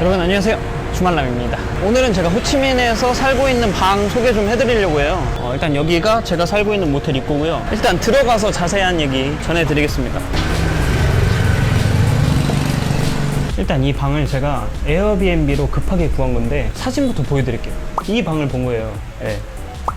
여러분 안녕하세요. 주말남입니다. 오늘은 제가 호치민에서 살고 있는 방 소개 좀 해드리려고 해요. 어, 일단 여기가 제가 살고 있는 모텔 입구고요. 일단 들어가서 자세한 얘기 전해드리겠습니다. 일단 이 방을 제가 에어비앤비로 급하게 구한 건데 사진부터 보여드릴게요. 이 방을 본 거예요. 예.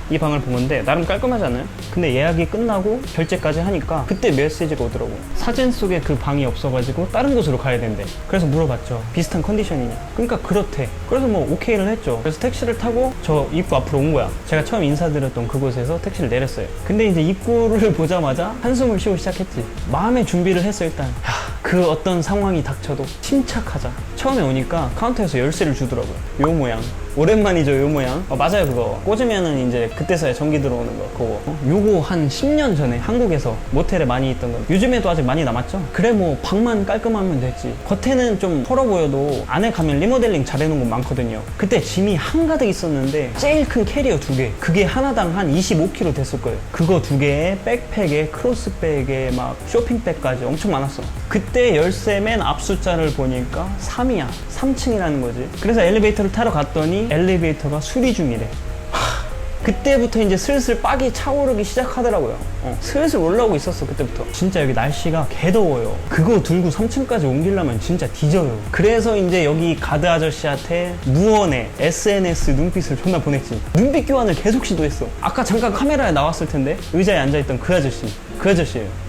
이 방을 본 건데 나름 깔끔하지 않아요? 근데 예약이 끝나고 결제까지 하니까 그때 메시지가 오더라고 사진 속에 그 방이 없어가지고 다른 곳으로 가야 된대. 그래서 물어봤죠. 비슷한 컨디션이냐 그러니까 그렇대. 그래서 뭐 오케이를 했죠. 그래서 택시를 타고 저 입구 앞으로 온 거야. 제가 처음 인사드렸던 그곳에서 택시를 내렸어요. 근데 이제 입구를 보자마자 한숨을 쉬고 시작했지. 마음의 준비를 했어 일단. 하, 그 어떤 상황이 닥쳐도 침착하자. 처음에 오니까 카운터에서 열쇠를 주더라고요. 요 모양 오랜만이죠 요 모양. 어, 맞아요 그거. 꽂으면은 이제 그때서야 전기 들어오는 거 그거. 어? 요거 한 10년 전에 한국에서 모텔에 많이 있던 거. 요즘에도 아직 많이 남았죠? 그래 뭐 방만 깔끔하면 됐지. 겉에는 좀 헐어 보여도 안에 가면 리모델링 잘 해놓은 곳 많거든요. 그때 짐이 한가득 있었는데 제일 큰 캐리어 두 개. 그게 하나당 한 25kg 됐을 거예요. 그거 두 개에 백팩에 크로스백에 막 쇼핑백까지 엄청 많았어. 그때 열쇠 맨 앞 숫자를 보니까 3이야. 3층이라는 거지. 그래서 엘리베이터를 타러 갔더니 엘리베이터가 수리 중이래 하, 그때부터 이제 슬슬 빡이 차오르기 시작하더라고요. 어, 슬슬 올라오고 있었어, 그때부터. 진짜 여기 날씨가 개더워요. 그거 들고 3층까지 옮기려면 진짜 뒤져요. 그래서 이제 여기 가드 아저씨한테 무언의 SNS 눈빛을 존나 보냈지. 눈빛 교환을 계속 시도했어. 아까 잠깐 카메라에 나왔을 텐데, 의자에 앉아있던 그 아저씨. 그 아저씨예요.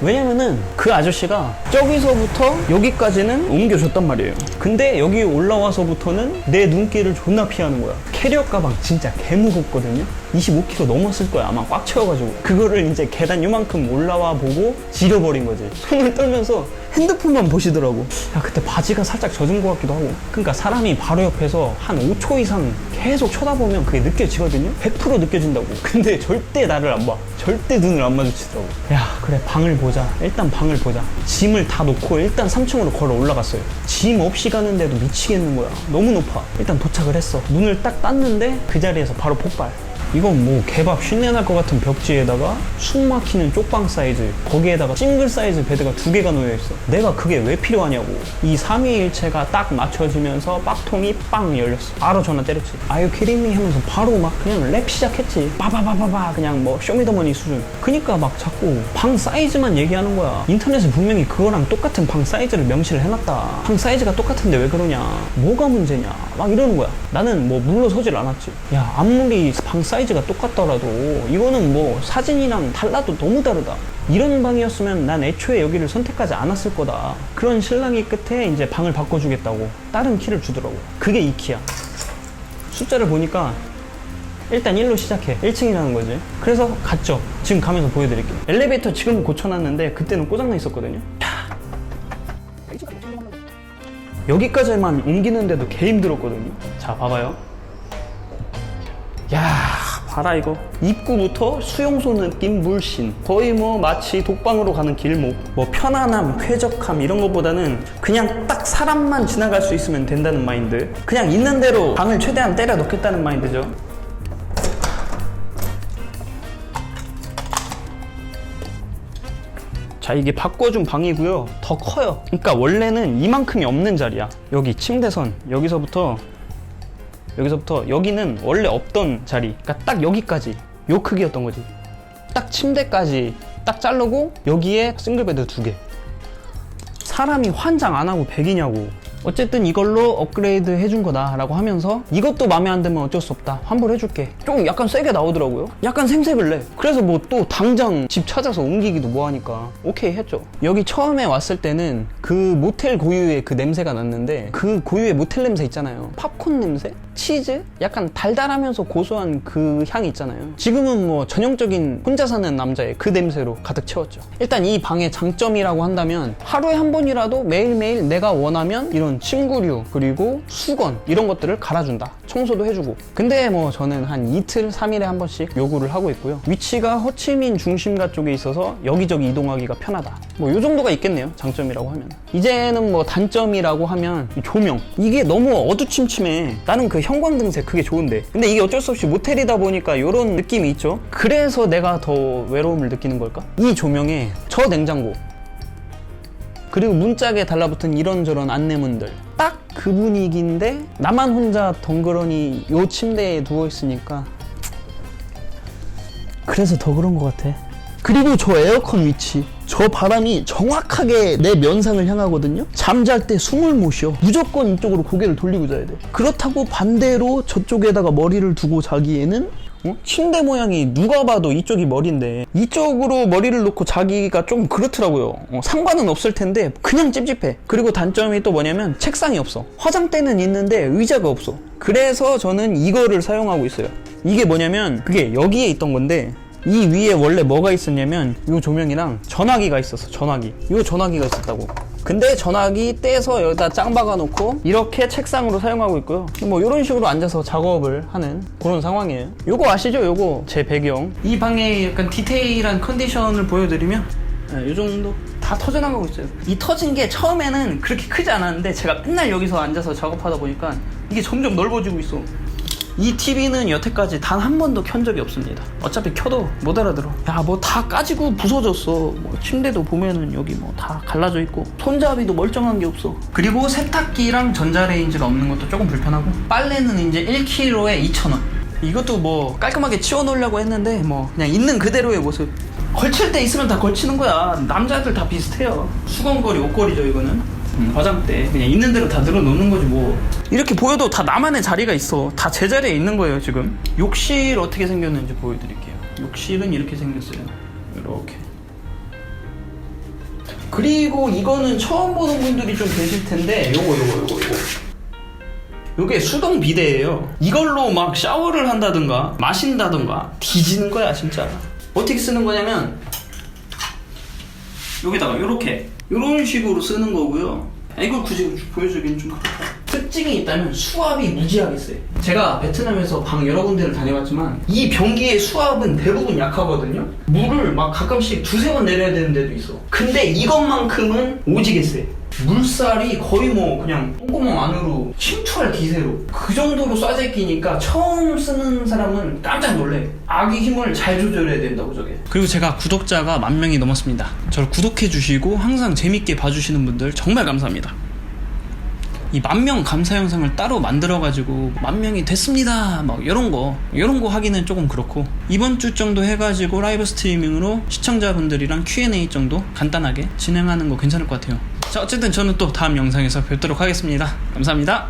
왜냐면은 그 아저씨가 저기서부터 여기까지는 옮겨줬단 말이에요. 근데 여기 올라와서부터는 내 눈길을 존나 피하는 거야. 캐리어 가방 진짜 개 무겁거든요. 25kg 넘었을 거야. 아마 꽉 채워가지고. 그거를 이제 계단 요만큼 올라와 보고 지려버린 거지. 손을 떨면서 핸드폰만 보시더라고. 야, 그때 바지가 살짝 젖은 것 같기도 하고. 그러니까 사람이 바로 옆에서 한 5초 이상 계속 쳐다보면 그게 느껴지거든요? 100% 느껴진다고. 근데 절대 나를 안 봐. 절대 눈을 안 마주치더라고. 야, 그래, 방을 보 자. 일단 방을 보자. 짐을 다 놓고 일단 3층으로 걸어 올라갔어요. 짐 없이 가는데도 미치겠는 거야. 너무 높아. 일단 도착을 했어. 문을 딱 땄는데 그 자리에서 바로 폭발. 이건 뭐 개밥 쉰내 날 것 같은 벽지에다가 숨 막히는 쪽방 사이즈 거기에다가 싱글 사이즈 베드가 두 개가 놓여 있어. 내가 그게 왜 필요하냐고. 이 삼위일체가 딱 맞춰지면서 빡통이 빵 열렸어. 바로 전화 때렸지. 아유 키링미 하면서 바로 막 그냥 랩 시작했지. 빠바바바바 그냥 뭐 쇼미더머니 수준. 그니까 막 자꾸 방 사이즈만 얘기하는 거야. 인터넷에 분명히 그거랑 똑같은 방 사이즈를 명시를 해놨다. 방 사이즈가 똑같은데 왜 그러냐. 뭐가 문제냐. 막 이러는 거야. 나는 뭐 물러서질 않았지. 야 아무리 방 사이즈가 똑같더라도 이거는 뭐 사진이랑 달라도 너무 다르다. 이런 방이었으면 난 애초에 여기를 선택하지 않았을 거다. 그런 신랑이 끝에 이제 방을 바꿔주겠다고 다른 키를 주더라고. 그게 이 키야. 숫자를 보니까 일단 1로 시작해. 1층이라는 거지. 그래서 갔죠. 지금 가면서 보여드릴게요 엘리베이터 지금 고쳐놨는데 그때는 고장나 있었거든요. 여기까지만 옮기는데도 개 힘들었거든요. 자 봐봐요. 야 봐라 이거. 입구부터 수용소 느낌 물씬. 거의 뭐 마치 독방으로 가는 길목. 뭐 편안함 쾌적함 이런 것보다는 그냥 딱 사람만 지나갈 수 있으면 된다는 마인드. 그냥 있는 대로 방을 최대한 때려 넣겠다는 마인드죠. 자 이게 바꿔준 방이고요. 더 커요. 그러니까 원래는 이만큼이 없는 자리야. 여기 침대선. 여기서부터 여기서부터 여기는 원래 없던 자리 그러니까 딱 여기까지. 요 크기였던 거지. 딱 침대까지 딱 자르고 여기에 싱글베드 두 개. 사람이 환장 안 하고 백이냐고. 어쨌든 이걸로 업그레이드 해준 거다라고 하면서 이것도 마음에 안 들면 어쩔 수 없다. 환불해줄게. 좀 약간 세게 나오더라고요. 약간 생색을 내. 그래서 뭐 또 당장 집 찾아서 옮기기도 뭐하니까. 오케이 했죠. 여기 처음에 왔을 때는 그 모텔 고유의 그 냄새가 났는데 그 고유의 모텔 냄새 있잖아요. 팝콘 냄새? 치즈? 약간 달달하면서 고소한 그 향이 있잖아요. 지금은 뭐 전형적인 혼자 사는 남자의 그 냄새로 가득 채웠죠. 일단 이 방의 장점이라고 한다면 하루에 한 번이라도 매일매일 내가 원하면 이런 침구류 그리고 수건 이런 것들을 갈아준다. 청소도 해주고. 근데 뭐 저는 한 이틀 3일에 한 번씩 요구를 하고 있고요. 위치가 호치민 중심가 쪽에 있어서 여기저기 이동하기가 편하다. 뭐 요 정도가 있겠네요 장점이라고 하면. 이제는 뭐 단점이라고 하면 이 조명. 이게 너무 어두침침해. 나는 그 형광등색 그게 좋은데. 근데 이게 어쩔 수 없이 모텔이다 보니까 이런 느낌이 있죠? 그래서 내가 더 외로움을 느끼는 걸까? 이 조명에 저 냉장고 그리고 문짝에 달라붙은 이런저런 안내문들. 딱 그 분위기인데 나만 혼자 덩그러니 요 침대에 누워 있으니까 그래서 더 그런 것 같아. 그리고 저 에어컨 위치. 저 바람이 정확하게 내 면상을 향하거든요? 잠잘 때 숨을 못 쉬어. 무조건 이쪽으로 고개를 돌리고 자야 돼. 그렇다고 반대로 저쪽에다가 머리를 두고 자기에는 어? 침대 모양이 누가 봐도 이쪽이 머리인데 이쪽으로 머리를 놓고 자기가 좀 그렇더라고요. 어, 상관은 없을 텐데 그냥 찝찝해. 그리고 단점이 또 뭐냐면 책상이 없어. 화장대는 있는데 의자가 없어. 그래서 저는 이거를 사용하고 있어요. 이게 뭐냐면 그게 여기에 있던 건데 이 위에 원래 뭐가 있었냐면 요 조명이랑 전화기가 있었어 전화기. 요 전화기가 있었다고. 근데 전화기 떼서 여기다 짱 박아 놓고 이렇게 책상으로 사용하고 있고요. 뭐 이런 식으로 앉아서 작업을 하는 그런 상황이에요. 요거 아시죠? 요거 제 배경. 이 방의 약간 디테일한 컨디션을 보여드리면 네, 요 정도. 다 터져나가고 있어요. 이 터진 게 처음에는 그렇게 크지 않았는데 제가 맨날 여기서 앉아서 작업하다 보니까 이게 점점 넓어지고 있어 이 TV는 여태까지 단 한 번도 켠 적이 없습니다. 어차피 켜도 못 알아들어. 야, 뭐 다 까지고 부서졌어. 뭐 침대도 보면은 여기 뭐 다 갈라져 있고 손잡이도 멀쩡한 게 없어. 그리고 세탁기랑 전자레인지가 없는 것도 조금 불편하고 빨래는 이제 1kg에 2,000원. 이것도 뭐 깔끔하게 치워 놓으려고 했는데 뭐 그냥 있는 그대로의 모습. 걸칠 때 있으면 다 걸치는 거야. 남자들 다 비슷해요. 수건거리, 옷걸이죠, 이거는. 음, 화장대 그냥 있는 대로 다 늘어놓는 거지 뭐. 이렇게 보여도 다 나만의 자리가 있어. 다 제자리에 있는 거예요 지금. 욕실 어떻게 생겼는지 보여드릴게요. 욕실은 이렇게 생겼어요. 이렇게. 그리고 이거는 처음 보는 분들이 좀 계실 텐데 요거 요거 요거 요거. 요게 수동 비데예요. 이걸로 막 샤워를 한다든가 마신다든가 뒤지는 거야 진짜. 어떻게 쓰는 거냐면 여기다가 요렇게 요런 식으로 쓰는 거고요. 아, 이걸 굳이 보여주기는 좀 그렇다. 특징이 있다면 수압이 무지하게 세 제가 베트남에서 방 여러 군데를 다녀봤지만 이 변기의 수압은 대부분 약하거든요. 물을 막 가끔씩 두세 번 내려야 되는 데도 있어. 근데 이것만큼은 오지게 세 물살이 거의 뭐 그냥 똥구멍 안으로 침투할 기세로 그 정도로 쏴져 끼니까 처음 쓰는 사람은 깜짝 놀래. 아기 힘을 잘 조절해야 된다고 저게. 그리고 제가 구독자가 만 명이 넘었습니다. 저를 구독해 주시고 항상 재밌게 봐주시는 분들 정말 감사합니다. 이 만 명 감사 영상을 따로 만들어 가지고 만 명이 됐습니다. 막 이런 거 이런 거 하기는 조금 그렇고 이번 주 정도 해가지고 라이브 스트리밍으로 시청자분들이랑 Q&A 정도 간단하게 진행하는 거 괜찮을 것 같아요 자 어쨌든 저는 또 다음 영상에서 뵙도록 하겠습니다. 감사합니다